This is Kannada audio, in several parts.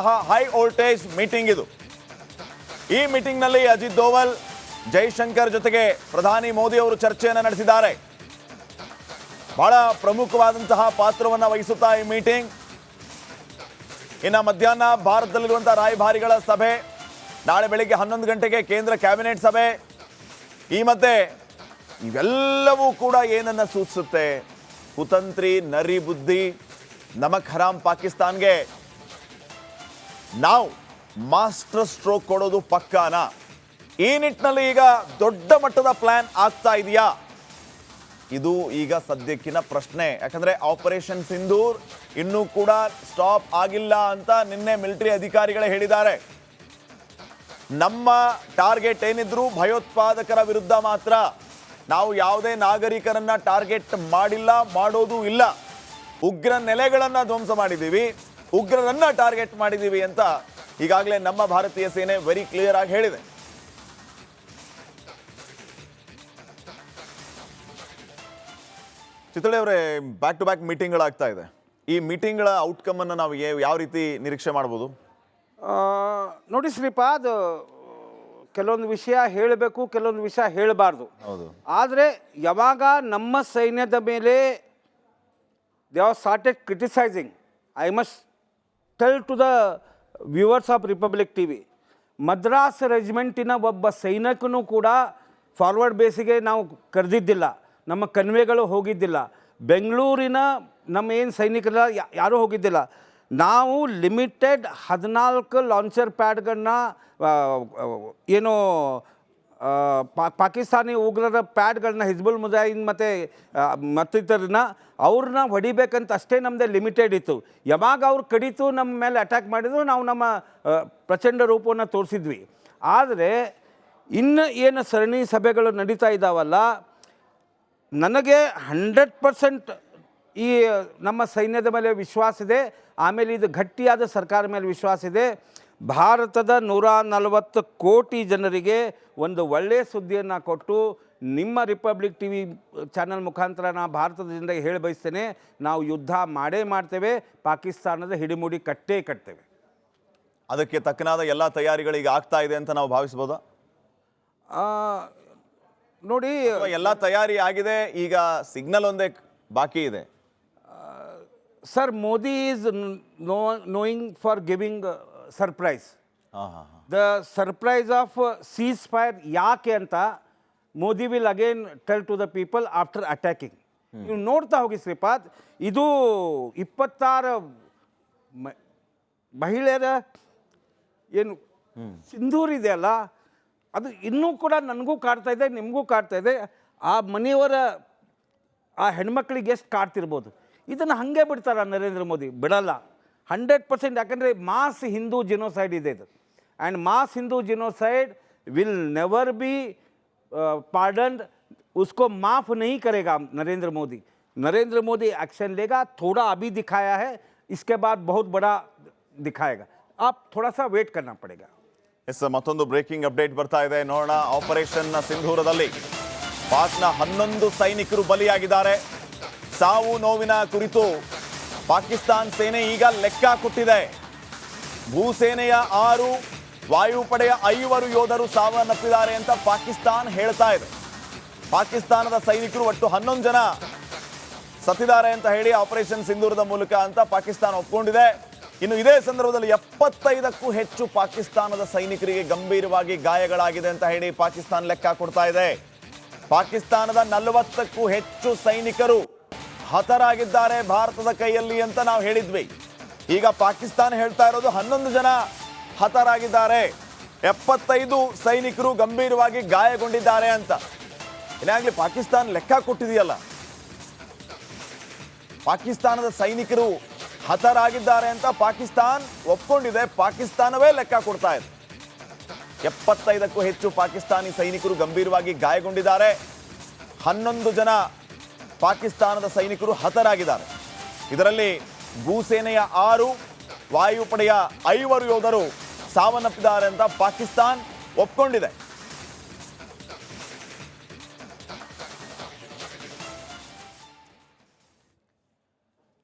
ಹೈ ವೋಲ್ಟೇಜ್ ಮೀಟಿಂಗ್ ಇದು. ಈ ಮೀಟಿಂಗ್ನಲ್ಲಿ ಅಜಿತ್ ದೋವಲ್, ಜೈಶಂಕರ್ ಜೊತೆಗೆ ಪ್ರಧಾನಿ ಮೋದಿ ಅವರು ಚರ್ಚೆಯನ್ನು ನಡೆಸಿದ್ದಾರೆ. ಬಹಳ ಪ್ರಮುಖವಾದಂತಹ ಪಾತ್ರವನ್ನು ವಹಿಸುತ್ತಾ ಈ ಮೀಟಿಂಗ್ ಇನ್ನು ಮಧ್ಯಾಹ್ನ ಭಾರತದಲ್ಲಿರುವಂತಹ ರಾಯಭಾರಿಗಳ ಸಭೆ, ನಾಳೆ ಬೆಳಿಗ್ಗೆ ಹನ್ನೊಂದು ಗಂಟೆಗೆ ಕೇಂದ್ರ ಕ್ಯಾಬಿನೆಟ್ ಸಭೆ. ಈ ಮತ್ತೆ ಇವೆಲ್ಲವೂ ಕೂಡ ಏನನ್ನ ಸೂಚಿಸುತ್ತೆ? ಕುತಂತ್ರಿ, ನರಿ ಬುದ್ಧಿ, ನಮಕ್ ಹರಾಮ್ ಪಾಕಿಸ್ತಾನ್ಗೆ ನಾವು ಮಾಸ್ಟರ್ ಸ್ಟ್ರೋಕ್ ಕೊಡೋದು ಪಕ್ಕಾನ? ಈ ನಿಟ್ಟಿನಲ್ಲಿ ಈಗ ದೊಡ್ಡ ಮಟ್ಟದ ಪ್ಲಾನ್ ಆಗ್ತಾ ಇದೆಯಾ? ಇದು ಈಗ ಸದ್ಯಕ್ಕಿನ ಪ್ರಶ್ನೆ. ಯಾಕಂದ್ರೆ ಆಪರೇಷನ್ ಸಿಂಧೂರ್ ಇನ್ನೂ ಕೂಡ ಸ್ಟಾಪ್ ಆಗಿಲ್ಲ ಅಂತ ನಿನ್ನೆ ಮಿಲಿಟರಿ ಅಧಿಕಾರಿಗಳೇ ಹೇಳಿದ್ದಾರೆ. ನಮ್ಮ ಟಾರ್ಗೆಟ್ ಏನಿದ್ರು ಭಯೋತ್ಪಾದಕರ ವಿರುದ್ಧ ಮಾತ್ರ. ನಾವು ಯಾವುದೇ ನಾಗರಿಕರನ್ನ ಟಾರ್ಗೆಟ್ ಮಾಡಿಲ್ಲ, ಮಾಡೋದು ಇಲ್ಲ. ಉಗ್ರ ನೆಲೆಗಳನ್ನ ಧ್ವಂಸ ಮಾಡಿದ್ದೀವಿ. ಉಗ್ರರನ್ನ ಟಾರ್ಗೆಟ್ ಮಾಡಿದ್ದೀವಿ ಅಂತ ಈಗಾಗಲೇ ನಮ್ಮ ಭಾರತೀಯ ಸೇನೆ ವೆರಿ ಕ್ಲಿಯರ್ ಆಗಿ ಹೇಳಿದೆ. ಚಿತ್ರಳೆ ಅವರೇ ಬ್ಯಾಕ್ ಟು ಬ್ಯಾಕ್ ಮೀಟಿಂಗ್ಗಳಾಗ್ತಾ ಇದೆ. ಈ ಮೀಟಿಂಗ್ಗಳ ಔಟ್ಕಮ್ ಅನ್ನು ನಾವು ಯಾವ ರೀತಿ ನಿರೀಕ್ಷೆ ಮಾಡ್ಬೋದು? ನೋಡಿ ಶ್ರೀಪಾ ಅದು ಕೆಲವೊಂದು ವಿಷಯ ಹೇಳಬೇಕು ಕೆಲವೊಂದು ವಿಷಯ ಹೇಳಬಾರ್ದು. ಹೌದು. ಆದರೆ ಯಾವಾಗ ನಮ್ಮ ಸೈನ್ಯದ ಮೇಲೆ they are started criticising I must tell to the viewers of Republic T V Madras ರೆಜಿಮೆಂಟಿನ ಒಬ್ಬ ಸೈನಿಕನೂ ಕೂಡ ಫಾರ್ವರ್ಡ್ ಬೇಸಿಗೆ ನಾವು ಕರೆದಿದ್ದಿಲ್ಲ. ನಮ್ಮ ಕನ್ವೆಗಳು ಹೋಗಿದ್ದಿಲ್ಲ. ಬೆಂಗಳೂರಿನ ನಮ್ಮ ಏನು ಸೈನಿಕರ ಯಾರೂ ಹೋಗಿದ್ದಿಲ್ಲ. ನಾವು ಲಿಮಿಟೆಡ್ ಹದಿನಾಲ್ಕು ಲಾಂಚರ್ ಪ್ಯಾಡ್ಗಳನ್ನ ಏನು ಪಾಕಿಸ್ತಾನಿ ಉಗ್ರರ ಪ್ಯಾಡ್ಗಳನ್ನ ಹಿಜ್ಬುಲ್ ಮುಜಾಹಿನ್ ಮತ್ತು ಮತ್ತಿತರನ್ನ ಅವ್ರನ್ನ ಹೊಡಿಬೇಕಂತ ಅಷ್ಟೇ ನಮ್ಮದೇ ಲಿಮಿಟೆಡ್ ಇತ್ತು. ಯಾವಾಗ ಅವ್ರು ಕಡಿತು ನಮ್ಮ ಮೇಲೆ ಅಟ್ಯಾಕ್ ಮಾಡಿದ್ರು ನಾವು ನಮ್ಮ ಪ್ರಚಂಡ ರೂಪವನ್ನು ತೋರಿಸಿದ್ವಿ. ಆದರೆ ಇನ್ನು ಏನು ಸರಣಿ ಸಭೆಗಳು ನಡೀತಾ ಇದ್ದಾವಲ್ಲ ನನಗೆ ಹಂಡ್ರೆಡ್ ಪರ್ಸೆಂಟ್ ಈ, ನಮ್ಮ ಸೈನ್ಯದ ಮೇಲೆ ವಿಶ್ವಾಸ ಇದೆ. ಆಮೇಲೆ ಇದು ಗಟ್ಟಿಯಾದ ಸರ್ಕಾರ ಮೇಲೆ ವಿಶ್ವಾಸ ಇದೆ. ಭಾರತದ ನೂರ ನಲವತ್ತು ಕೋಟಿ ಜನರಿಗೆ ಒಂದು ಒಳ್ಳೆಯ ಸುದ್ದಿಯನ್ನು ಕೊಟ್ಟು ನಿಮ್ಮ ರಿಪಬ್ಲಿಕ್ ಟಿ ವಿ ಚಾನಲ್ ಮುಖಾಂತರ ನಾ ಭಾರತದ ಜನರಿಗೆ ಹೇಳಿ ಬಯಸ್ತೇನೆ ನಾವು ಯುದ್ಧ ಮಾಡೇ ಮಾಡ್ತೇವೆ ಪಾಕಿಸ್ತಾನದ ಹಿಡಿಮುಡಿ ಕಟ್ಟೇ ಕಟ್ತೇವೆ. ಅದಕ್ಕೆ ತಕ್ಕನಾದ ಎಲ್ಲ ತಯಾರಿಗಳು ಈಗ ಆಗ್ತಾ ಇದೆ ಅಂತ ನಾವು ಭಾವಿಸ್ಬೋದಾ ನೋಡಿ ಎಲ್ಲ ತಯಾರಿ ಆಗಿದೆ ಈಗ ಸಿಗ್ನಲ್ ಒಂದೇ ಬಾಕಿ ಇದೆ. Sir Modi is no knowing for giving surprise the surprise of ceasefire ಯಾಕೆ ಅಂತ Modi will again tell to the people after attacking ನೀವು ನೋಡ್ತಾ ಹೋಗಿ ಶ್ರೀಪಾದ್ ಇದು ಇಪ್ಪತ್ತಾರು ಮಹಿಳೆಯರ ಏನು ಸಿಂಧೂರ್ ಇದೆಯಲ್ಲ ಅದು ಇನ್ನೂ ಕೂಡ ನನಗೂ ಕಾಡ್ತಾ ಇದೆ ನಿಮಗೂ ಕಾಡ್ತಾ ಇದೆ. ಆ ಮನೆಯವರ ಆ ಹೆಣ್ಮಕ್ಳಿಗೆ ಎಷ್ಟು ಕಾಡ್ತಿರ್ಬೋದು? ಇದನ್ನು ಹಾಗೆ ಬಿಡ್ತಾರ ನರೇಂದ್ರ ಮೋದಿ? ಬಿಡಲ್ಲ. ಹಂಡ್ರೆಡ್ ಪರ್ಸೆಂಟ್ ಯಾಕಂದರೆ ಮಾಸ್ ಹಿಂದೂ ಜಿನೋಸೈಡ್ ಇದೆ ಇದು and mass Hindu genocide will never be pardon उसको माफ़ नहीं करेगा नरेंद्र मोदी नरेंद्र मोदी एक्शन लेगा थोड़ा अभी दिखाया है इसके बाद बहुत बड़ा दिखाएगा आप थोड़ा सा वेट करना पड़ेगा ಎಸ್ ಮತ್ತೊಂದು ಬ್ರೇಕಿಂಗ್ ಅಪ್ಡೇಟ್ ಬರ್ತಾ ಇದೆ ನೋಡೋಣ ಆಪರೇಷನ್ ಸಿಂಧೂರದಲ್ಲಿ ಪಾಕ್ನ ಹನ್ನೊಂದು ಸೈನಿಕರು ಬಲಿಯಾಗಿದ್ದಾರೆ ಸಾವು ನೋವಿನ ಕುರಿತು ಪಾಕಿಸ್ತಾನ್ ಸೇನೆ ಈಗ ಲೆಕ್ಕ ಕೊಟ್ಟಿದೆ. ಭೂಸೇನೆಯ ಆರು, ವಾಯುಪಡೆಯ ಐವರು ಯೋಧರು ಸಾವನ್ನಪ್ಪಿದ್ದಾರೆ ಅಂತ ಪಾಕಿಸ್ತಾನ್ ಹೇಳ್ತಾ ಇದೆ. ಪಾಕಿಸ್ತಾನದ ಸೈನಿಕರು ಒಟ್ಟು ಹನ್ನೊಂದು ಜನ ಸತ್ತಿದ್ದಾರೆ ಅಂತ ಹೇಳಿ ಆಪರೇಷನ್ ಸಿಂಧೂರದ ಮೂಲಕ ಅಂತ ಪಾಕಿಸ್ತಾನ ಒಪ್ಕೊಂಡಿದೆ. ಇನ್ನು ಇದೇ ಸಂದರ್ಭದಲ್ಲಿ ಎಪ್ಪತ್ತೈದಕ್ಕೂ ಹೆಚ್ಚು ಪಾಕಿಸ್ತಾನದ ಸೈನಿಕರಿಗೆ ಗಂಭೀರವಾಗಿ ಗಾಯಗಳಾಗಿದೆ ಅಂತ ಹೇಳಿ ಪಾಕಿಸ್ತಾನ ಲೆಕ್ಕ ಕೊಡ್ತಾ ಇದೆ. ಪಾಕಿಸ್ತಾನದ ನಲವತ್ತಕ್ಕೂ ಹೆಚ್ಚು ಸೈನಿಕರು ಹತರಾಗಿದ್ದಾರೆ ಭಾರತದ ಕೈಯಲ್ಲಿ ಅಂತ ನಾವು ಹೇಳಿದ್ವಿ. ಈಗ ಪಾಕಿಸ್ತಾನ ಹೇಳ್ತಾ ಇರೋದು ಹನ್ನೊಂದು ಜನ ಹತರಾಗಿದ್ದಾರೆ. ಎಪ್ಪತ್ತೈದು ಸೈನಿಕರು ಗಂಭೀರವಾಗಿ ಗಾಯಗೊಂಡಿದ್ದಾರೆ ಅಂತ. ಏನಾಗ್ಲಿ ಪಾಕಿಸ್ತಾನ ಲೆಕ್ಕ ಕೊಟ್ಟಿದೆಯಲ್ಲ. ಪಾಕಿಸ್ತಾನದ ಸೈನಿಕರು ಹತರಾಗಿದ್ದಾರೆ ಅಂತ ಪಾಕಿಸ್ತಾನ್ ಒಪ್ಕೊಂಡಿದೆ. ಪಾಕಿಸ್ತಾನವೇ ಲೆಕ್ಕ ಕೊಡ್ತಾ ಇದೆ. ಎಪ್ಪತ್ತೈದಕ್ಕೂ ಹೆಚ್ಚು ಪಾಕಿಸ್ತಾನಿ ಸೈನಿಕರು ಗಂಭೀರವಾಗಿ ಗಾಯಗೊಂಡಿದ್ದಾರೆ. ಹನ್ನೊಂದು ಜನ ಪಾಕಿಸ್ತಾನದ ಸೈನಿಕರು ಹತರಾಗಿದ್ದಾರೆ. ಇದರಲ್ಲಿ ಭೂಸೇನೆಯ ಆರು, ವಾಯುಪಡೆಯ ಐವರು ಯೋಧರು ಸಾವನ್ನಪ್ಪಿದ್ದಾರೆ ಅಂತ ಪಾಕಿಸ್ತಾನ್ ಒಪ್ಕೊಂಡಿದೆ.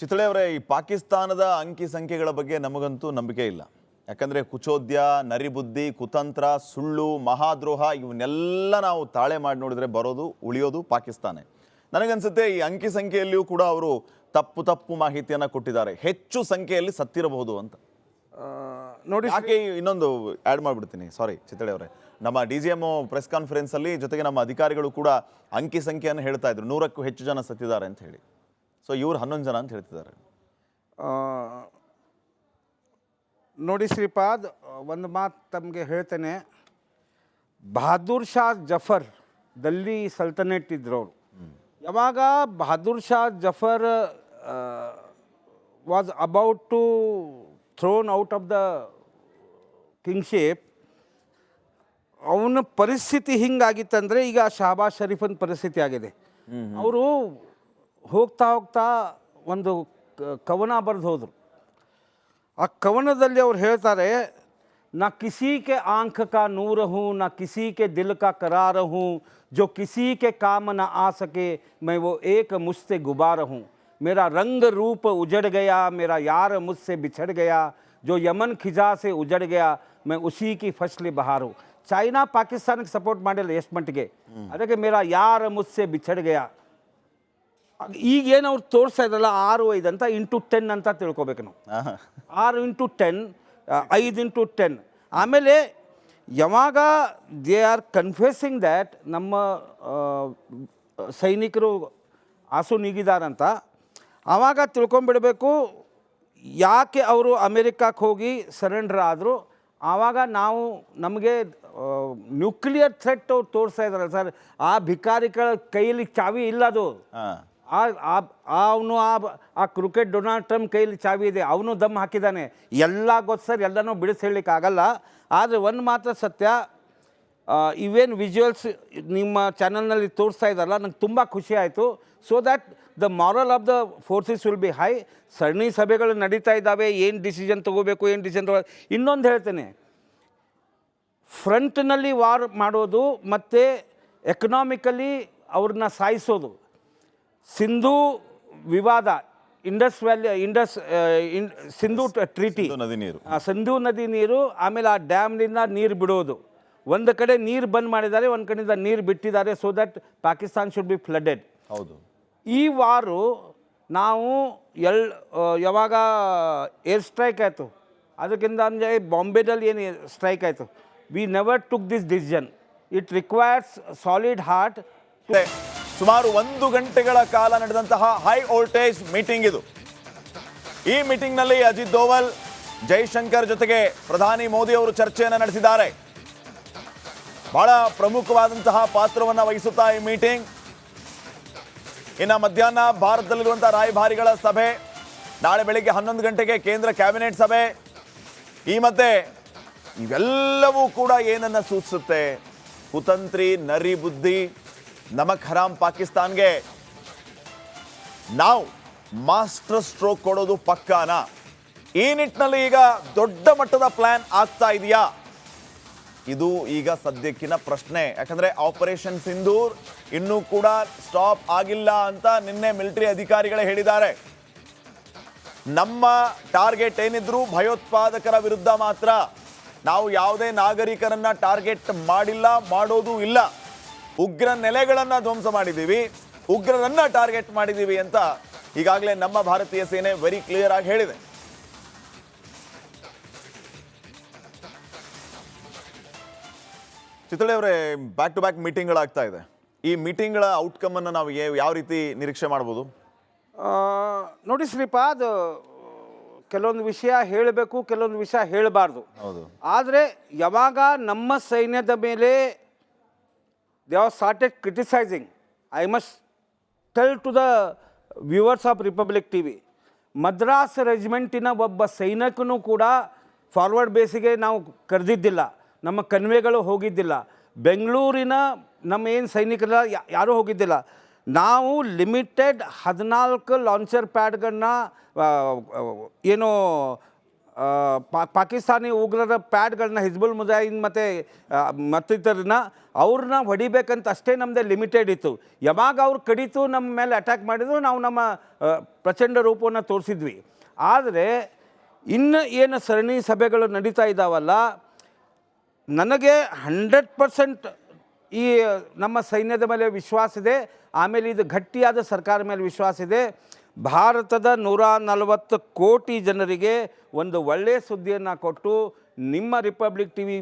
ಚಿತ್ರಳೆ ಅವರೇ, ಈ ಪಾಕಿಸ್ತಾನದ ಅಂಕಿ ಸಂಖ್ಯೆಗಳ ಬಗ್ಗೆ ನಮಗಂತೂ ನಂಬಿಕೆ ಇಲ್ಲ. ಯಾಕಂದ್ರೆ ಕುಚೋದ್ಯ, ನರಿಬುದ್ಧಿ, ಕುತಂತ್ರ, ಸುಳ್ಳು, ಮಹಾದ್ರೋಹ, ಇವನ್ನೆಲ್ಲ ನಾವು ತಾಳೆ ಮಾಡಿ ನೋಡಿದರೆ ಬರೋದು, ಉಳಿಯೋದು ಪಾಕಿಸ್ತಾನ. ನನಗನ್ಸುತ್ತೆ ಈ ಅಂಕಿ ಸಂಖ್ಯೆಯಲ್ಲಿಯೂ ಕೂಡ ಅವರು ತಪ್ಪು ತಪ್ಪು ಮಾಹಿತಿಯನ್ನು ಕೊಟ್ಟಿದ್ದಾರೆ. ಹೆಚ್ಚು ಸಂಖ್ಯೆಯಲ್ಲಿ ಸತ್ತಿರಬಹುದು ಅಂತ. ನೋಡಿ ಯಾಕೆ ಇನ್ನೊಂದು ಆ್ಯಡ್ ಮಾಡಿಬಿಡ್ತೀನಿ? ಸಾರಿ ಚಿತ್ತಳೆ ಅವರೇ. ನಮ್ಮ ಡಿ ಜಿ ಎಂ ಪ್ರೆಸ್ ಕಾನ್ಫರೆನ್ಸಲ್ಲಿ ಜೊತೆಗೆ ನಮ್ಮ ಅಧಿಕಾರಿಗಳು ಕೂಡ ಅಂಕಿ ಸಂಖ್ಯೆಯನ್ನು ಹೇಳ್ತಾ ಇದ್ರು. ನೂರಕ್ಕೂ ಹೆಚ್ಚು ಜನ ಸತ್ತಿದ್ದಾರೆ ಅಂತ ಹೇಳಿ. ಸೊ ಇವರು ಹನ್ನೊಂದು ಜನ ಅಂತ ಹೇಳ್ತಿದ್ದಾರೆ. ನೋಡಿ ಶ್ರೀಪಾದ್ ಒಂದು ಮಾತು ತಮಗೆ ಹೇಳ್ತೇನೆ. ಬಹದ್ದೂರ್ ಶಾ ಜಫರ್ ದಲ್ಲಿ ಸಲ್ತನೇಟ್ ಇದ್ರು ಅವರು. ಯಾವಾಗ Bahadur Shah Zafar was about to thrown out of the kingship ಅವನ ಪರಿಸ್ಥಿತಿ ಹಿಂಗಾಗಿತ್ತಂದರೆ ಈಗ ಶಹಬಾಜ್ ಶರೀಫನ ಪರಿಸ್ಥಿತಿ ಆಗಿದೆ. ಅವರು ಹೋಗ್ತಾ ಹೋಗ್ತಾ ಒಂದು ಕವನ ಬರೆದು ಹೋದರು. ಆ ಕವನದಲ್ಲಿ ಅವ್ರು ಹೇಳ್ತಾರೆ ನಾ ಕಿಸಿಕೆ ಕೆ ಕಾ ನೂರ ಹೂ ನಾ ಕಿಸಿಕೆ ದಿಲ್ಕ ದಿಲ್ ಕಾ ಕರಾರ जो किसी के काम न आ सके मैं वो एक मुझसे गुबार हूँ मेरा रंग रूप उजड़ गया मेरा यार मुझसे बिछड़ गया जो यमन खिजा से उजड़ गया मैं उसी की फसल बहार हूँ ಚೈನಾ ಪಾಕಿಸ್ತಾನಕ್ಕೆ ಸಪೋರ್ಟ್ ಮಾಡಿಲ್ಲ ಎಷ್ಟು ಮಟ್ಟಿಗೆ ಅದಕ್ಕೆ ಮೇರಾ ಯಾರ ಮುಸ್ಸೆ ಬಿಚ್ಚಡ್ ಗಯಾ ಈಗ ಏನು ಅವ್ರು ತೋರಿಸ್ತಾ ಇದ್ರಲ್ಲ ಆರು ಐದು ಅಂತ ಇಂಟು ಟೆನ್ ಅಂತ ತಿಳ್ಕೊಬೇಕು ನಾವು ಆಹಾ. ಆರು ಇಂಟು ಟೆನ್ ಐದು ಇಂಟು ಟೆನ್ ಆಮೇಲೆ ಯಾವಾಗ ದೇ ಆರ್ ಕನ್ಫೆಸಿಂಗ್ ದ್ಯಾಟ್ ನಮ್ಮ ಸೈನಿಕರು ಆಸು ನೀಗಿದಾರಂತ, ಆವಾಗ ತಿಳ್ಕೊಂಬಿಡಬೇಕು ಯಾಕೆ ಅವರು ಅಮೇರಿಕಕ್ಕೆ ಹೋಗಿ ಸರೆಂಡರ್ ಆದರು, ಆವಾಗ ನಾವು ನಮಗೆ ನ್ಯೂಕ್ಲಿಯರ್ ಥ್ರೆಟ್ ಅವ್ರು ತೋರಿಸ್ತಾ ಇದ್ದಾರಲ್ಲ ಸರ್, ಆ ಭಿಕಾರಿಗಳ ಕೈಯಲ್ಲಿ ಚಾವಿ ಇಲ್ಲ ಅದು. ಆ ಅವನು ಆ ಆ ಕ್ರಿಕೆಟ್ ಡೊನಾಲ್ಡ್ ಟ್ರಂಪ್ ಕೈಲಿ ಚಾವಿ ಇದೆ, ಅವನು ದಮ್ ಹಾಕಿದ್ದಾನೆ. ಎಲ್ಲ ಗೊತ್ತು ಸರ್, ಎಲ್ಲನೂ ಬಿಡಿಸಿ ಹೇಳಲಿಕ್ಕೆ ಆಗಲ್ಲ ಆದರೆ ಒಂದು ಮಾತ್ರ ಸತ್ಯ ಇವೇನು ವಿಜುವಲ್ಸ್ ನಿಮ್ಮ ಚಾನಲ್ನಲ್ಲಿ ತೋರಿಸ್ತಾ ಇದ್ದಾರಲ್ಲ, ನಂಗೆ ತುಂಬ ಖುಷಿ ಆಯಿತು. So that the moral of the forces will be high ಸರಣಿ ಸಭೆಗಳು ನಡೀತಾ ಇದ್ದಾವೆ, ಏನು ಡಿಸಿಷನ್ ತೊಗೋಬೇಕು, ಏನು ಡಿಸಿಷನ್ ತಗೋ, ಇನ್ನೊಂದು ಹೇಳ್ತೇನೆ. ಫ್ರಂಟ್ನಲ್ಲಿ ವಾರ್ ಮಾಡೋದು ಮತ್ತು ಎಕನಾಮಿಕಲಿ ಅವ್ರನ್ನ ಸಾಯಿಸೋದು. ಸಿಂಧು ವಿವಾದ Indus valley Indus Sindhu treaty. ನದಿ ನೀರು. ಆ ಸಿಂಧು ನದಿ ನೀರು ಆಮೇಲೆ ಆ ಡ್ಯಾಮ್ನಿಂದ ನೀರು ಬಿಡೋದು. ಒಂದು ಕಡೆ ನೀರು ಬಂದ್ ಮಾಡಿದ್ದಾರೆ ಒಂದು ಕಡೆಯಿಂದ ನೀರು ಬಿಟ್ಟಿದ್ದಾರೆ so that Pakistan should be flooded ಹೌದು. ಈ ವಾರು ನಾವು ಎಲ್ ಯಾವಾಗ ಏರ್ ಸ್ಟ್ರೈಕ್ ಆಯಿತು ಅದಕ್ಕಿಂತ ಅಂದರೆ ಬಾಂಬೆದಲ್ಲಿ ಏನು ಸ್ಟ್ರೈಕ್ ಆಯಿತು. We never took this decision it requires solid heart ಸುಮಾರು ಒಂದು ಗಂಟೆಗಳ ಕಾಲ ನಡೆದಂತಹ ಹೈ ವೋಲ್ಟೇಜ್ ಮೀಟಿಂಗ್ ಇದು. ಈ ಮೀಟಿಂಗ್ನಲ್ಲಿ ಅಜಿತ್ ದೋವಲ್, ಜೈಶಂಕರ್ ಜೊತೆಗೆ ಪ್ರಧಾನಿ ಮೋದಿ ಅವರು ಚರ್ಚೆಯನ್ನು ನಡೆಸಿದ್ದಾರೆ. ಬಹಳ ಪ್ರಮುಖವಾದಂತಹ ಪಾತ್ರವನ್ನು ವಹಿಸುತ್ತಾ ಈ ಮೀಟಿಂಗ್. ಇನ್ನು ಮಧ್ಯಾಹ್ನ ಭಾರತದಲ್ಲಿರುವಂತಹ ರಾಯಭಾರಿಗಳ ಸಭೆ, ನಾಳೆ ಬೆಳಿಗ್ಗೆ ಹನ್ನೊಂದು ಗಂಟೆಗೆ ಕೇಂದ್ರ ಕ್ಯಾಬಿನೆಟ್ ಸಭೆ. ಈ ಮಧ್ಯೆ ಇವೆಲ್ಲವೂ ಕೂಡ ಏನನ್ನ ಸೂಚಿಸುತ್ತೆ? ಕುತಂತ್ರಿ, ನರಿ ಬುದ್ಧಿ ನಮಕ್ ಹರಾಮ್ ಪಾಕಿಸ್ತಾನ್ಗೆ. ನಾವು ಮಾಸ್ಟರ್ ಸ್ಟ್ರೋಕ್ ಕೊಡೋದು ಪಕ್ಕಾನ? ಈ ನಿಟ್ಟಿನಲ್ಲಿ ಈಗ ದೊಡ್ಡ ಮಟ್ಟದ ಪ್ಲಾನ್ ಆಗ್ತಾ ಇದೆಯಾ? ಇದು ಈಗ ಸದ್ಯಕ್ಕಿನ ಪ್ರಶ್ನೆ. ಯಾಕಂದ್ರೆ ಆಪರೇಷನ್ ಸಿಂಧೂರ್ ಇನ್ನೂ ಕೂಡ ಸ್ಟಾಪ್ ಆಗಿಲ್ಲ ಅಂತ ನಿನ್ನೆ ಮಿಲಿಟರಿ ಅಧಿಕಾರಿಗಳೇ ಹೇಳಿದ್ದಾರೆ. ನಮ್ಮ ಟಾರ್ಗೆಟ್ ಏನಿದ್ರು ಭಯೋತ್ಪಾದಕರ ವಿರುದ್ಧ ಮಾತ್ರ. ನಾವು ಯಾವುದೇ ನಾಗರಿಕರನ್ನ ಟಾರ್ಗೆಟ್ ಮಾಡಿಲ್ಲ, ಮಾಡೋದು ಇಲ್ಲ. ಉಗ್ರ ನೆಲೆಗಳನ್ನು ಧ್ವಂಸ ಮಾಡಿದ್ದೀವಿ ಉಗ್ರರನ್ನ ಟಾರ್ಗೆಟ್ ಮಾಡಿದ್ದೀವಿ ಅಂತ ಈಗಾಗಲೇ ನಮ್ಮ ಭಾರತೀಯ ಸೇನೆ ವೆರಿ ಕ್ಲಿಯರ್ ಆಗಿ ಹೇಳಿದೆ. ಚಿತ್ರಳೆ ಅವರೇ ಬ್ಯಾಕ್ ಟು ಬ್ಯಾಕ್ ಮೀಟಿಂಗ್ಗಳಾಗ್ತಾ ಇದೆ. ಈ ಮೀಟಿಂಗ್ಗಳ ಔಟ್ಕಮ್ ಅನ್ನು ನಾವು ಯಾವ ರೀತಿ ನಿರೀಕ್ಷೆ ಮಾಡ್ಬೋದು? ನೋಡಿ ಶ್ರೀಪಾ ಅದು ಕೆಲವೊಂದು ವಿಷಯ ಹೇಳಬೇಕು ಕೆಲವೊಂದು ವಿಷಯ ಹೇಳಬಾರ್ದು. ಹೌದು. ಆದರೆ ಯಾವಾಗ ನಮ್ಮ ಸೈನ್ಯದ ಮೇಲೆ they have started criticizing. I must tell the viewers of Republic T V Madras ರೆಜಿಮೆಂಟಿನ ಒಬ್ಬ ಸೈನಿಕನೂ ಕೂಡ ಫಾರ್ವರ್ಡ್ ಬೇಸಿಗೆ ನಾವು ಕರೆದಿದ್ದಿಲ್ಲ. ನಮ್ಮ ಕನ್ವೆಗಳು ಹೋಗಿದ್ದಿಲ್ಲ. ಬೆಂಗಳೂರಿನ ನಮ್ಮ ಏನು ಸೈನಿಕರ ಯಾರೂ ಹೋಗಿದ್ದಿಲ್ಲ. ನಾವು ಲಿಮಿಟೆಡ್ ಹದಿನಾಲ್ಕು ಲಾಂಚರ್ ಪ್ಯಾಡ್ಗಳನ್ನ ಏನು ಪಾಕಿಸ್ತಾನಿ ಉಗ್ರರ ಪ್ಯಾಡ್ಗಳನ್ನ ಹಿಜ್ಬುಲ್ ಮುಜಾಹಿನ್ ಮತ್ತು ಮತ್ತಿತರನ್ನ ಅವ್ರನ್ನ ಹೊಡಿಬೇಕಂತ ಅಷ್ಟೇ ನಮ್ಮದೇ ಲಿಮಿಟೆಡ್ ಇತ್ತು. ಯಾವಾಗ ಅವ್ರು ಕಡಿತು ನಮ್ಮ ಮೇಲೆ ಅಟ್ಯಾಕ್ ಮಾಡಿದ್ರು ನಾವು ನಮ್ಮ ಪ್ರಚಂಡ ರೂಪವನ್ನು ತೋರಿಸಿದ್ವಿ. ಆದರೆ, ಇನ್ನು ಏನು ಸರಣಿ ಸಭೆಗಳು ನಡೀತಾ ಇದ್ದಾವಲ್ಲ ನನಗೆ ಹಂಡ್ರೆಡ್ ಪರ್ಸೆಂಟ್ ಈ, ನಮ್ಮ ಸೈನ್ಯದ ಮೇಲೆ ವಿಶ್ವಾಸ ಇದೆ. ಆಮೇಲೆ ಇದು ಗಟ್ಟಿಯಾದ ಸರ್ಕಾರ ಮೇಲೆ ವಿಶ್ವಾಸ ಇದೆ. ಭಾರತದ ನೂರ ನಲವತ್ತು ಕೋಟಿ ಜನರಿಗೆ ಒಂದು ಒಳ್ಳೆಯ ಸುದ್ದಿಯನ್ನು ಕೊಟ್ಟು ನಿಮ್ಮ ರಿಪಬ್ಲಿಕ್ ಟಿ ವಿ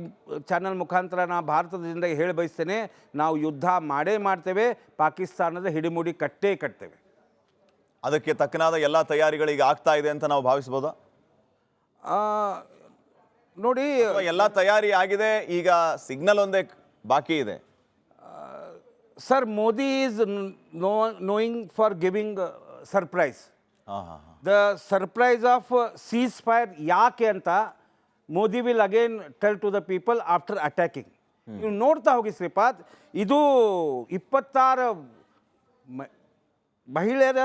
ಚಾನಲ್ ಮುಖಾಂತರ ನಾ ಭಾರತದ ಜನರಿಗೆ ಹೇಳಿ ಬಯಸ್ತೇನೆ ನಾವು ಯುದ್ಧ ಮಾಡೇ ಮಾಡ್ತೇವೆ ಪಾಕಿಸ್ತಾನದ ಹಿಡಿಮುಡಿ ಕಟ್ಟೇ ಕಟ್ತೇವೆ. ಅದಕ್ಕೆ ತಕ್ಕನಾದ ಎಲ್ಲ ತಯಾರಿಗಳು ಈಗ ಆಗ್ತಾ ಇದೆ ಅಂತ ನಾವು ಭಾವಿಸ್ಬೋದಾ ನೋಡಿ ಎಲ್ಲ ತಯಾರಿ ಆಗಿದೆ ಈಗ ಸಿಗ್ನಲ್ ಒಂದೇ ಬಾಕಿ ಇದೆ. Sir Modi is no knowing for giving surprise the surprise of ceasefire ಯಾಕೆ ಅಂತ Modi will again tell to the people after attacking ನೀವು ನೋಡ್ತಾ ಹೋಗಿ ಶ್ರೀಪಾದ್ ಇದು ಇಪ್ಪತ್ತಾರು ಮಹಿಳೆಯರ